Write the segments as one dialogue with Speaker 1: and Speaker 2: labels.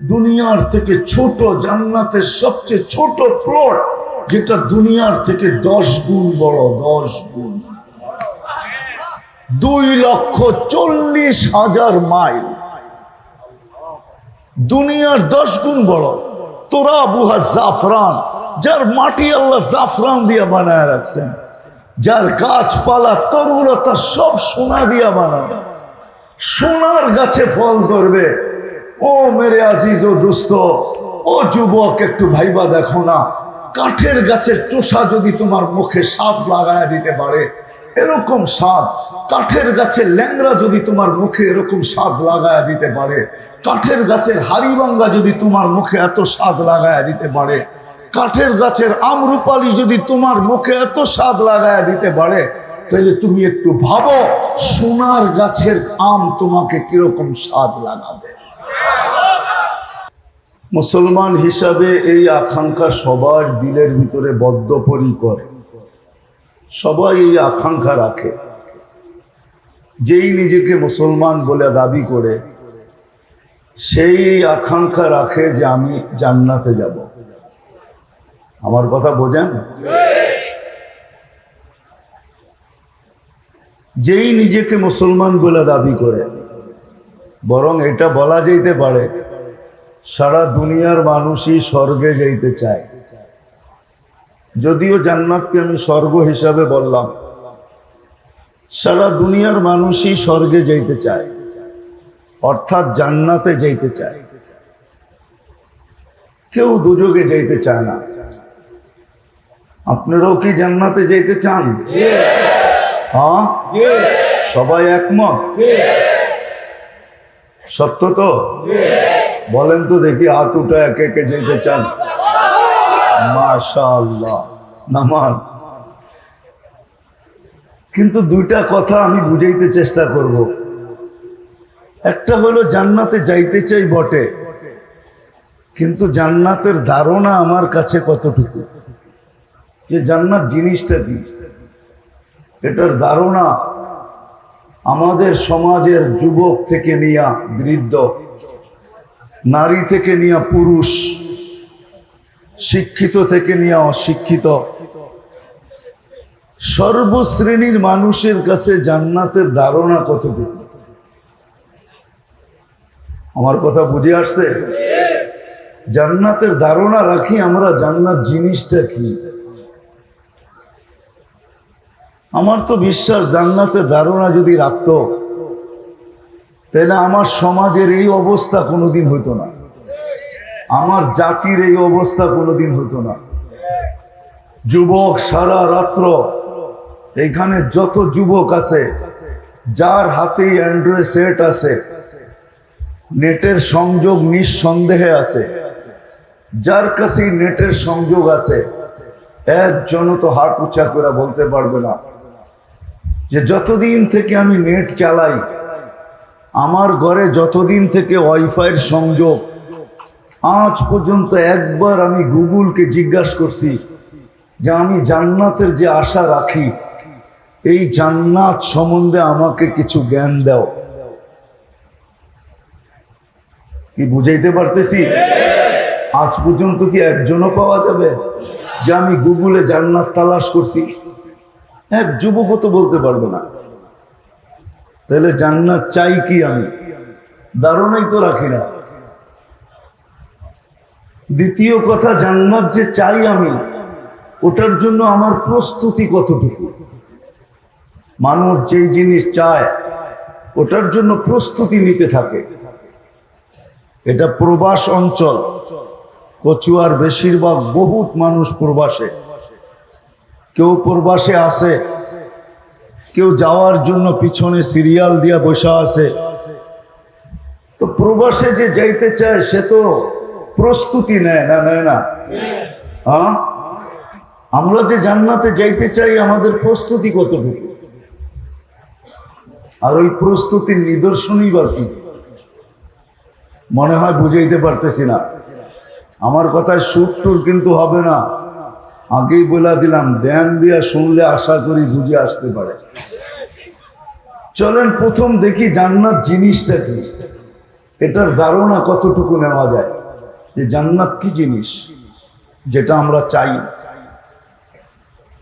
Speaker 1: দুনিয়ার থেকে ছোট জান্নাতের সবচেয়ে ছোট প্লট যেটা দুনিয়ার থেকে দশ গুণ বড়, দশ গুণ। দুই লক্ষ চল্লিশ হাজার মাইল। দুনিয়ার দশ গুণ বড়। তোরা বুহা জাফরান, যার মাটি আল্লাহ জাফরান দিয়া বানায় রাখছেন, যার গাছপালা তরুলতা সব সোনা দিয়া বানানো সোনার গাছে ফল ধরবে ও মেরে আজিজ ও দুস্থ ও যুবক, একটু ভাইবা দেখো না। কাঠের গাছের চোষা যদি তোমার মুখে সাপ লাগায় দিতে পারে, এরকম স্বাদ কাঠের গাছের ল্যাংরা যদি তোমার মুখে এরকম স্বাদ লাগায় দিতে পারে, কাঠের গাছের হাড়িভাঙ্গা যদি তোমার মুখে এত স্বাদ লাগায় দিতে পারে, কাঠের গাছের আমরুপালি যদি তোমার মুখে এত স্বাদ লাগায় দিতে পারে, তাহলে তুমি একটু ভাবো, সোনার গাছের আম তোমাকে কীরকম স্বাদ লাগাবে? মুসলমান হিসাবে এই আকাঙ্ক্ষা সবার দিলের ভিতরে বদ্ধপরিকর। সবাই এই আকাঙ্ক্ষা রাখে। যেই নিজেকে মুসলমান বলে দাবি করে, সেই আকাঙ্ক্ষা রাখে যে আমি জান্নাতে যাব। আমার কথা বোঝেন? যেই নিজেকে মুসলমান বলে দাবি করে, বরং এটা বলা যেতে পারে সারা দুনিয়ার মানুষই স্বর্গে যাইতে চায়। যদিও জান্নাতকে আমি স্বর্গ হিসাবে বললাম, সারা দুনিয়ার মানুষই স্বর্গে যাইতে চায়, অর্থাৎ জান্নাতে যাইতে চায়। কেউ দুযোগে যাইতে চায় না। আপনারাও কি জান্নাতে যাইতে চান? হ্যাঁ? সবাই একমত? সত্য তো? বলেন তো দেখি হাত উঠে একে একে যেতে চান। মাশাআল্লাহ, নামান। কিন্তু দুইটা কথা আমি বুঝাইতে চেষ্টা করব। একটা হলো, জান্নাতে যাইতে চাই বটে, কিন্তু জান্নাতের ধারণা আমার কাছে কতটুকু? যে জান্নাত জিনিসটা কি? এটার ধারণা আমাদের সমাজের যুবক থেকে নিয়া বৃদ্ধ। নারী থেকে নিয়া পুরুষ, শিক্ষিত থেকে নিয়ে অশিক্ষিত। সর্বশ্রেণীর মানুষের কাছে জান্নাতের ধারণা কতটুকু? আমার কথা বুঝে আসছে? জান্নাতের ধারণা রাখি আমরা, জান্নাত জিনিসটা কি? আমার তো বিশ্বাস জান্নাতের ধারণা যদি রাখতো তাহলে আমার সমাজের এই অবস্থা কোনোদিন হতো না। আমার জাতির এই অবস্থা কোনোদিন হতো না। যুবক, সারা রাত্র এইখানে যত যুবক আছে, যার হাতেই অ্যান্ড্রয়েড সেট আছে, নেটের সংযোগ নিঃসন্দেহে আছে, যার কাছেই নেটের সংযোগ আছে একজনও তো হাত উঁচা করে বলতে পারবে না যে যতদিন থেকে আমি নেট চালাই আমার ঘরে যতদিন থেকে ওয়াইফাইয়ের সংযোগ, আজ পর্যন্ত একবার আমি গুগলকে জিজ্ঞাসা করছি যে আমি জান্নাতের যে আশা রাখি, এই জান্নাত সম্বন্ধে আমাকে কিছু জ্ঞান দাও। কি বুঝাইতে পারতেছি? আজ পর্যন্ত কি একজনও পাওয়া যাবে যে আমি গুগলে জান্নাত তালাশ করছি? এক যুবকও তো বলতে পারবে না। তাহলে জান্নাত চাই কি আমি? ধারণাই তো রাখি না। দ্বিতীয় কথা, জান্নাত যে চাই আমি, ওটার জন্য আমার প্রস্তুতি কতটুকু? মানুষ যেই জিনিস চায়, ওটার জন্য প্রস্তুতি নিতে থাকে। এটা প্রবাস অঞ্চল। কচুয়ার বেশিরভাগ বহুত মানুষ প্রবাসে। কেউ প্রবাসে আসে কেউ যাওয়ার জন্য পিছনে সিরিয়াল দিয়া বসা আছে। তো প্রবাসে যে যাইতে চায়, সে তো প্রস্তুতি নেয় না নেয় না? হ্যাঁ? আমরা যে জান্নাতে যাইতে চাই, আমাদের প্রস্তুতি কতটুকু? আর ওই প্রস্তুতির নিদর্শনই বা কি? মনে হয় বুঝাইতে পারতেছি না। আমার কথায় সুর টুর কিন্তু হবে না। আগেই বলে দিলাম, ধ্যান দিয়া শুনলে আশা করি বুঝে আসতে পারে। চলেন প্রথম দেখি জান্নাত জিনিসটা কি। এটার ধারণা কতটুকু নেওয়া যায়? যে জান্নাত কি জিনিস, যেটা আমরা চাই।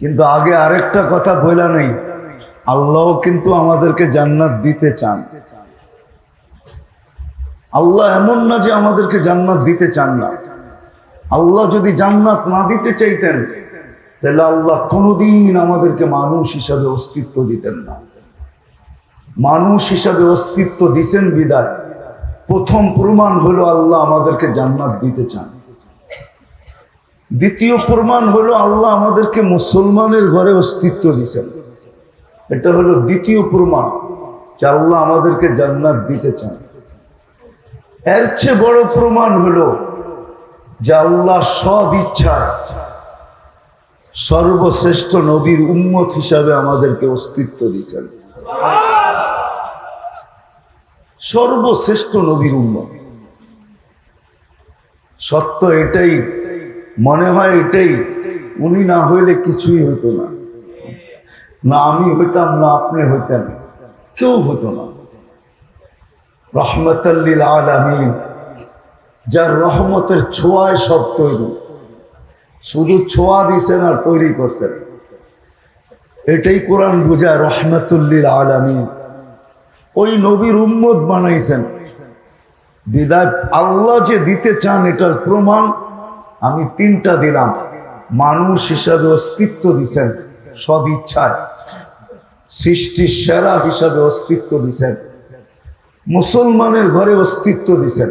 Speaker 1: কিন্তু আগে আরেকটা কথা বলা নেই, আল্লাহ কিন্তু আমাদেরকে জান্নাত দিতে চান। আল্লাহ এমন না যে আমাদেরকে জান্নাত দিতে চান না। আল্লাহ যদি জান্নাত না দিতে চাইতেন, তাহলে আল্লাহ কোনোদিন আমাদেরকে মানুষ হিসাবে অস্তিত্ব দিতেন না। মানুষ হিসাবে অস্তিত্ব দিছেন বিদায়। প্রথম প্রমাণ হলো আল্লাহ আমাদেরকে জান্নাত দিতে চান। দ্বিতীয় প্রমাণ হলো আল্লাহ আমাদেরকে মুসলমানের ঘরে অস্তিত্ব দিছেন। এটা হলো দ্বিতীয় প্রমাণ যে আল্লাহ আমাদেরকে জান্নাত দিতে চান। এর চেয়ে বড় প্রমাণ হলো যে আল্লাহ সদ ইচ্ছায় সর্বশ্রেষ্ঠ নবীর উম্মত হিসাবে আমাদেরকে অস্তিত্ব দিয়েছেন। সর্বশ্রেষ্ঠ নবীর উম্মত। সত্য এটাই, মনে হয় এটাই, উনি না হইলে কিছুই হতো না। না আমি হইতাম, না আপনি হইতেন। কেউ হতো না। রহমতাল্লিল আলামিন যার রহমতের ছোঁয়ায় সব তৈরি। শুধু ছোঁয়া দিছেন আর তৈরি করছেন। এটাই কোরআন বোঝায় রহমতুল্লিল আলামিন। ওই নবীর উম্মত বানাইছেন। বিদায় আল্লাহ যে দিতে চান এটার প্রমাণ আমি তিনটা দিলাম। মানুষ হিসাবে অস্তিত্ব দিছেন, সদ ইচ্ছায়। সৃষ্টির সেরা হিসাবে অস্তিত্ব দিছেন। মুসলমানের ঘরে অস্তিত্ব দিছেন।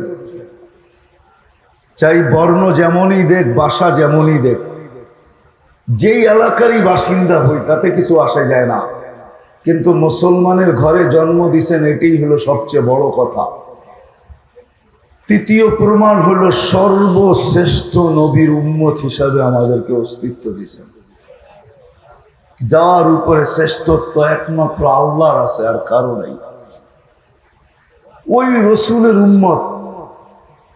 Speaker 1: চাই বর্ণ যেমনই দেখ, বাসা যেমনই দেখ। যেই এলাকারই বাসিন্দা হই, তাতে কিছু আসা যায় না। কিন্তু মুসলমানের ঘরে জন্ম দিছেন, এটাই হলো সবচেয়ে বড় কথা। তৃতীয় প্রমাণ হলো সর্বশ্রেষ্ঠ নবীর উম্মত হিসাবে আমাদেরকে অস্তিত্ব দিছেন। যার উপরে শ্রেষ্ঠত্ব একমাত্র আল্লাহর আছে, আর কারও ওই রসুলের উম্মত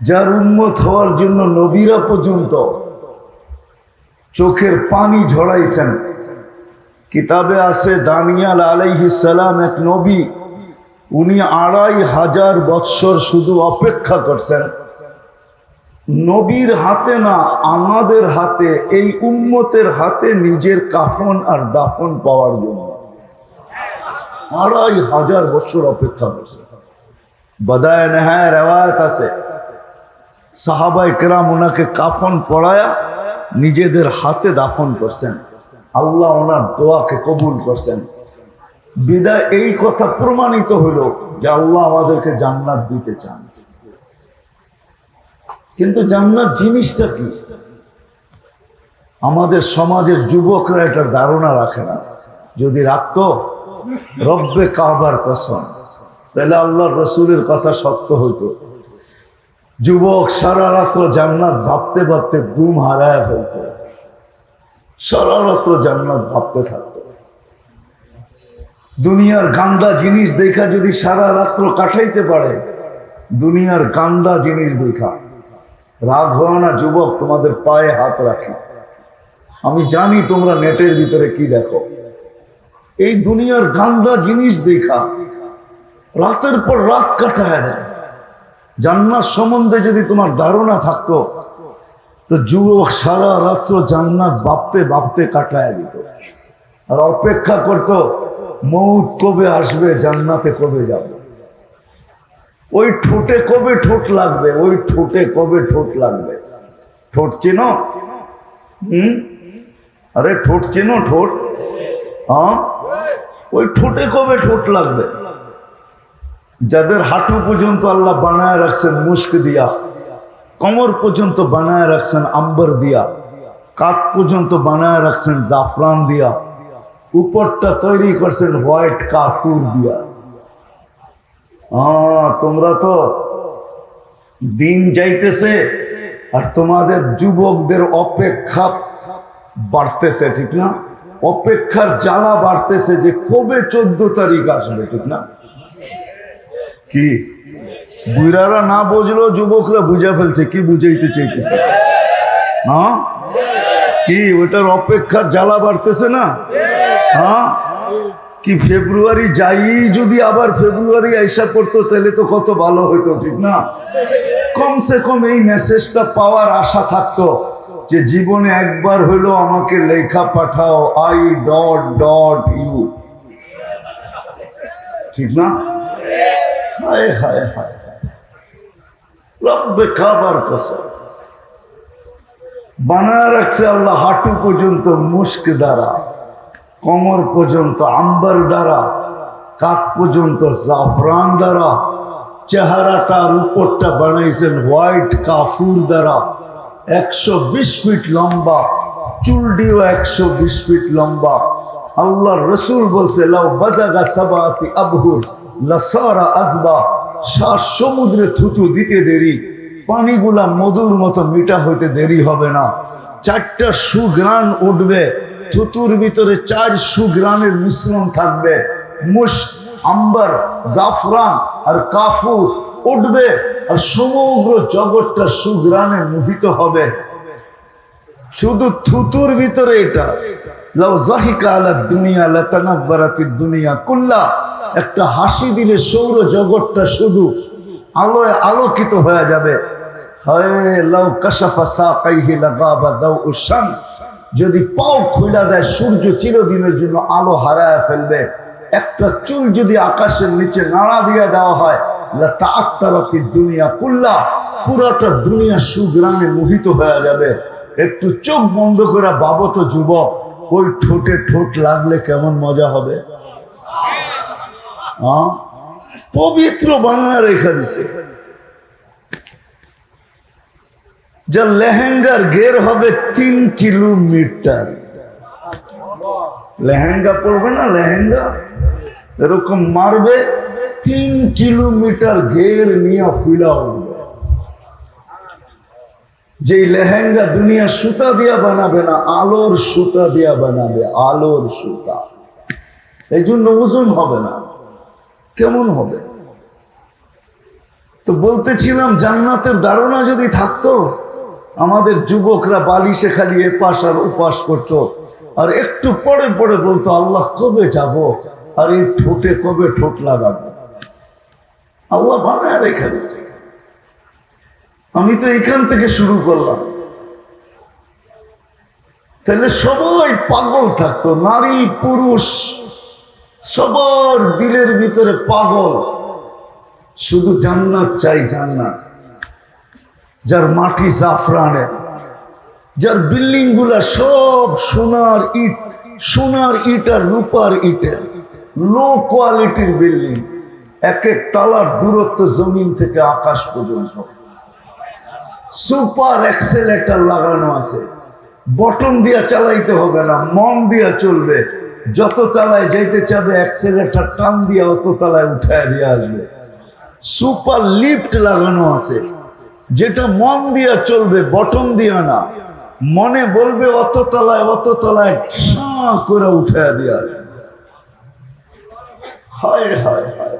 Speaker 1: যার উন্মত হওয়ার জন্য নবীরা পর্যন্ত চোখের পানি ঝড়াইছেন কিতাবে আছে, দানিয়াল আলাইহিসালাম এক নবী, উনি আড়াই হাজার বৎসর শুধু অপেক্ষা করছেন। নবীর হাতে না, আমাদের হাতে, এই উম্মতের হাতে নিজের কাফন আর দাফন পাওয়ার জন্য। আড়াই হাজার বছর অপেক্ষা করছেন। বদায় নেহায় রেওয়ায়ত আছে। সাহাবাই কেরাম ওনাকে কাফন পড়ায়া নিজেদের হাতে দাফন করছেন। আল্লাহ ওনার দোয়াকে কবুল করছেন। বিদায় এই কথা প্রমাণিত হলো যে আল্লাহ আমাদেরকে জান্নাত দিতে চান। কিন্তু জান্নাত জিনিসটা কি? আমাদের সমাজের যুবকরা এটার ধারণা রাখে না। যদি রাখত, রব্বে কাবার কসম, তাহলে আল্লাহ রসুলের কথা সত্য হতো যুবক সারা রাত্র জান্নাত ভাবতে ভাবতে ঘুম হারায় ফেলত। সারা রাত্র জান্নাত ভাবতে থাকত। দুনিয়ার গান্দা জিনিস দেখা যদি সারা রাত্র কাটাইতে পারে, দুনিয়ার গান্দা জিনিস দেখা। রাগ হয় না যুবক, তোমাদের পায়ে হাত রাখি। আমি জানি তোমরা নেটের ভিতরে কি দেখো। এই দুনিয়ার গান্দা জিনিস দেখা, রাতের পর রাত কাটায় দেয়। জান্নাত সম্বন্ধে যদি তোমার ধারণা থাকতো, তো যুবক সারা রাত্র জান্নাত ভাবতে ভাবতে কাটায় দিত। আর অপেক্ষা করতো, মৌত কবে আসবে, জান্নাতে কবে যাব। ওই ঠোঁটে কবে ঠোঁট লাগবে, ওই ঠোঁটে কবে ঠোঁট লাগবে। ঠোঁট চেনো? হুম? আরে ঠোঁট চেনো, ঠোঁট? হ্যাঁ ওই ঠোঁটে কবে ঠোঁট লাগবে? যাদের হাঁটু পর্যন্ত আল্লাহ বানায় রাখছেন মুস্ক দিয়া, কমর পর্যন্ত বানায় রাখছেন আম্বর দিয়া কাত পর্যন্ত বানায় রাখছেন জাফরান দিয়া, উপরটা তৈরি করছেন হোয়াইট কাফুর দিয়া। তোমরা তো দিন যাইতেছে আর তোমাদের যুবকদের অপেক্ষা বাড়তেছে, ঠিক না? অপেক্ষার জ্বালা বাড়তেছে যে কবে চোদ্দ তারিখ আসবে, ঠিক না? কি? বুড়ারা না বুঝলো যুবকরা বুঝে ফেলছে, কি বুঝাইতে চাইতেছে? হ্যাঁ? কি, ওটার অপেক্ষার জ্বালা বাড়তেছে না? হ্যাঁ? কি, ফেব্রুয়ারি যাই যদি আবার ফেব্রুয়ারি আইসা করতো তাহলে তো কত ভালো হইতো, ঠিক না? কমসে কম এই মেসেজটা পাওয়ার আশা থাকতো যে জীবনে একবার হইল আমাকে লেখা পাঠাও আই ডট ডট ইউ ঠিক না? হায় হায় হায় রব্বে খাবার কসম। বানায় রাখছে আল্লাহ হাঁটু পর্যন্ত, মুস্ক দ্বারা, কোমর পর্যন্ত, আম্বার দ্বারা, কাক পর্যন্ত, জাফরান দ্বারা চেহারাটার উপরটা বানাইছেন হোয়াইট কাফুর দ্বারা। একশো বিশ ফিট লম্বা চুলডিও একশো বিশ ফিট লম্বা। আল্লাহ রসুল বলছে, লাউ বাজাগা সাবাতি আবহুর। থুতু দিতে দেরি, পানিগুলা মধুর মতো হইতে দেরি হবে না। চারটা সুগ্রাণ উঠবে, থুতুর ভিতরে চার সুগ্রাণের মিশ্রণ থাকবে। মুশ, আম্বার, জাফরান আর উঠবে আর সমগ্র জগৎটা সুগ্রাণে মোহিত হবে। শুধু থুতুর ভিতরে এটা। লাউ জাহিকা আলা দুনিয়া, লাতানাব্বারাতিদ দুনিয়া কুল্লা। একটা হাসি দিলে সৌর জগৎটা শুধু আলোয় আলোকিত হয়ে যাবে। যদি পাও খুইলা দেয়, সূর্য চিরদিনের জন্য আলো হারায় ফেলবে। একটা চুল যদি আকাশের নিচে নাড়া দিয়ে দেওয়া হয় লাতাআত্তারাতি দুনিয়া কুল্লা। পুরোটা দুনিয়া সুগ্রামে মোহিত হয়ে যাবে। একটু চোখ বন্ধ করে বাবত যুবক, ওই ঠোঁটে ঠোঁট লাগলে কেমন মজা হবে? পবিত্র বাংলা রেখা দিছে। যা লেহেঙ্গার গের হবে তিন কিলোমিটার। লেহেঙ্গা পড়বে না লেহেঙ্গা? এরকম মারবে, তিন কিলোমিটার ঘের নিয়ে ফুলা যে লেহেঙ্গা দুনিয়া সুতা দিয়া বানাবে না, আলোর সুতা দিয়া বানাবে, আলোর সুতা। এই জন্য ওজন হবে না। কেমন হবে? তো বলতেছিলাম, জান্নাতের ধারণা যদি থাকতো, আমাদের যুবকরা বালিশে খালি এপাশ আর উপাস করতো। আর একটু পরে পরে বলতো, আল্লাহ কবে যাব? আর এই ঠোঁটে কবে ঠোঁট লাগাবো? আল্লাহ বানায় রেখে দিছে আমি তো এখান থেকে শুরু করলাম। তাহলে সবাই পাগল থাকতো, নারী, পুরুষ সবার দিলের ভিতরে পাগল। শুধু জান্নাত চাই জান্নাত। যার মাটি জাফরানের যার বিল্ডিংগুলা সব সোনার ইট সোনার ইট আর রূপার ইটের লো কোয়ালিটির বিল্ডিং, এক এক তালার দূরত্ব জমিন থেকে আকাশ পর্যন্ত। সুপার এক্সেলেটার লাগানো আছে। বটন দিয়া চালাইতে হবে না, মন দিয়া চলবে। যত তালায় যাইতে চাবে অ্যাক্সেলেটার টান দিয়া অত তালায় উঠায় দিয়ে আসবে। সুপার লিফট লাগানো আছে। যেটা মন দিয়া চলবে বটন দিয়া না। মনে বলবে অত তলায় অত তলায় সাঁ করে উঠায় দিয়া হায় হায় হায়।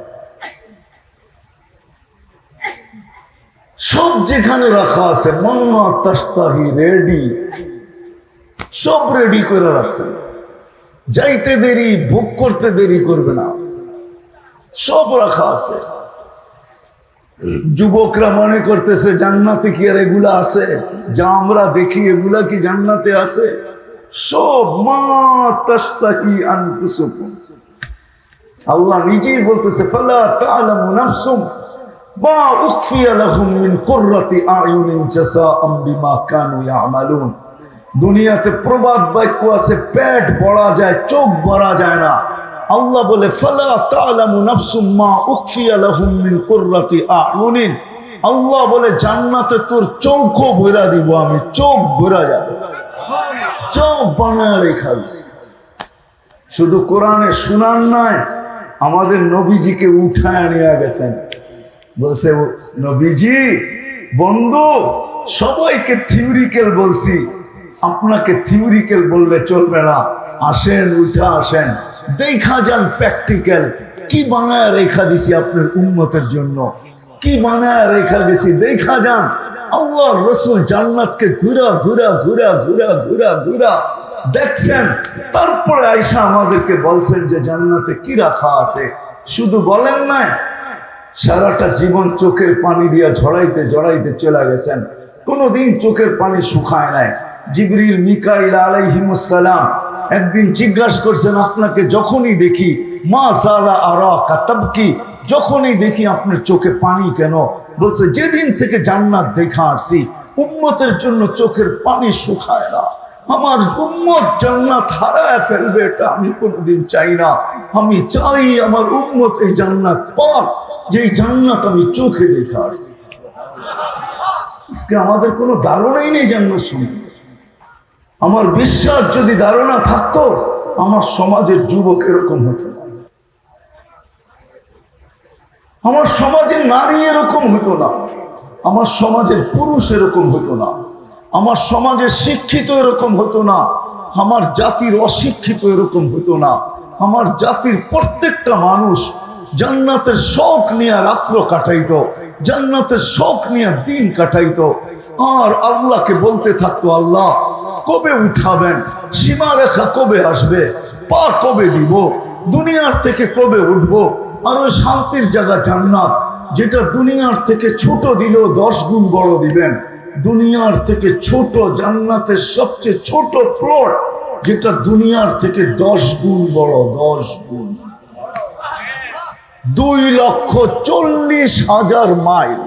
Speaker 1: সব যেখানে রাখা আছে, মন্না তাস্তাহি রেডি। সব রেডি করে রাখছেন। যাইতে দেরি, ভোগ করতে দেরি করবে না। সব রাখা আছে। যুবকরা মনে করতেছে, জান্নাতে কি আর এগুলা আছে? যা আমরা দেখি, এগুলা কি জান্নাতে আছে? সব মা তাস্তাহি আল্লাহ নিজেই বলতেছে, ফালা তাআলামু দুনিয়াতে প্রবাদ বাক্য আছে, পেট বড়া যায়, চোখ ভরা যায় না। আল্লাহ বলে, ফালা আল্লাহ বলে, জান্নাতে তোর চোখও ভরা দিব আমি, চোখ ভরা যাবে। চোখ বানায় রেখা দিছি। শুধু কোরআনে শুনান নাই, আমাদের নবীজিকে উঠায় নিয়ে গেছেন। বলছে, নবীজি, বন্ধু, সবাইকে থিওরিক্যাল বলছি আপনাকে থিওরিক্যাল বললে চলবে না। আসেন, উঠা আসেন। দেখা যান প্র্যাকটিক্যাল কি বানায় রেখা দিছি আপনার উন্মতের জন্য? কি বানায় রেখা দিছি? দেখা যান। আল্লাহ রসুল জান্নাতকে ঘুরা ঘুরা ঘুরা ঘুরা ঘুরা ঘুরা। দেখছেন? তারপরে আয়সা আমাদেরকে বলছেন যে জান্নাতে কি রাখা আছে? শুধু বলেন না সারাটা জীবন চোখের পানি দিয়া ঝড়াইতে জড়াইতে চলে গেছেন। কোনোদিন চোখের পানি শুকায় নাই। জিবরিল, মিকাইল আলাইহিমুসালাম একদিন জিজ্ঞাসা করছেন, আপনাকে যখনই দেখি, মা সালা আরা কাতাবকি যখনই দেখি আপনার চোখে পানি কেন? বলছে, যেদিন থেকে জান্নাত দেখা আসছি, উম্মতের জন্য চোখের পানি শুকায় না। আমার উম্মত জান্নাত হারায় ফেলবে এটা আমি কোনোদিন চাই না। আমি চাই আমার উম্মত এই জান্নাত পাক যে এই জান্নাত আমি চোখে দেখে আসছি। আজকে আমাদের কোনো ধারণাই নেই জান্নাত সম্বন্ধে। আমার বিশ্বাস যদি ধারণা থাকতো, আমার সমাজের যুবক এরকম হতো। না আমার সমাজের নারী এরকম হতো না। আমার সমাজের পুরুষ এরকম হতো না। আমার সমাজের শিক্ষিত এরকম হতো না। আমার জাতির অশিক্ষিত এরকম হতো না। আমার জাতির প্রত্যেকটা মানুষ জান্নাতের শখ নিয়ে রাত্র কাটাইতো, জান্নাতের শখ নিয়ে দিন কাটাইতো। আর আল্লাহকে বলতে থাকতো, আল্লাহ কবে উঠাবেন? সীমারেখা কবে আসবে? পা কবে দিব? দুনিয়ার থেকে কবে উঠবো? আর ওই শান্তির জায়গা জান্নাত, যেটা দুনিয়ার থেকে ছোট দিলেও দশ গুণ বড় দিবেন। দুনিয়ার থেকে ছোট জান্নাতের সবচেয়ে ছোট প্লট যেটা দুনিয়ার থেকে দশ গুণ বড়, দশ গুণ। দুই লক্ষ চল্লিশ হাজার মাইল।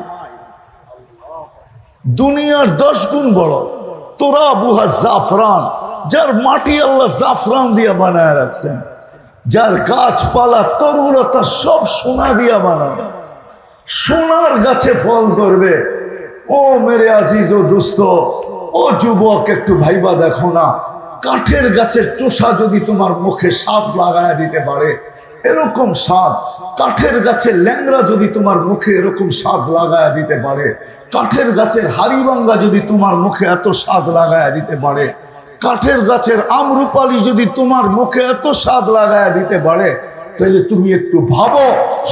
Speaker 1: দুনিয়ার দশ গুণ বড়। তোরা বুহা জাফরান, যার মাটি আল্লাহ জাফরান দিয়ে বানায় রাখছেন, যার গাছপালা তরুলতা সব সোনা দিয়া বানানো সোনার গাছে ফল ধরবে। ও মেরে আজিজ ও দুস্থ ও যুবক, একটু ভাইবা দেখো না, কাঠের গাছের চোষা যদি তোমার মুখে সাপ লাগায় দিতে পারে এরকম স্বাদ। কাঠের গাছের ল্যাংরা যদি তোমার মুখে এরকম স্বাদ লাগায় দিতে পারে, কাঠের গাছের হাড়িবাঙ্গা যদি তোমার মুখে এত স্বাদ লাগায় দিতে পারে, কাঠের গাছের আমরুপালি যদি তোমার মুখে এত স্বাদ লাগায় দিতে পারে, তাহলে তুমি একটু ভাবো,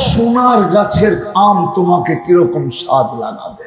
Speaker 1: সোনার গাছের আম তোমাকে কীরকম স্বাদ লাগাবে।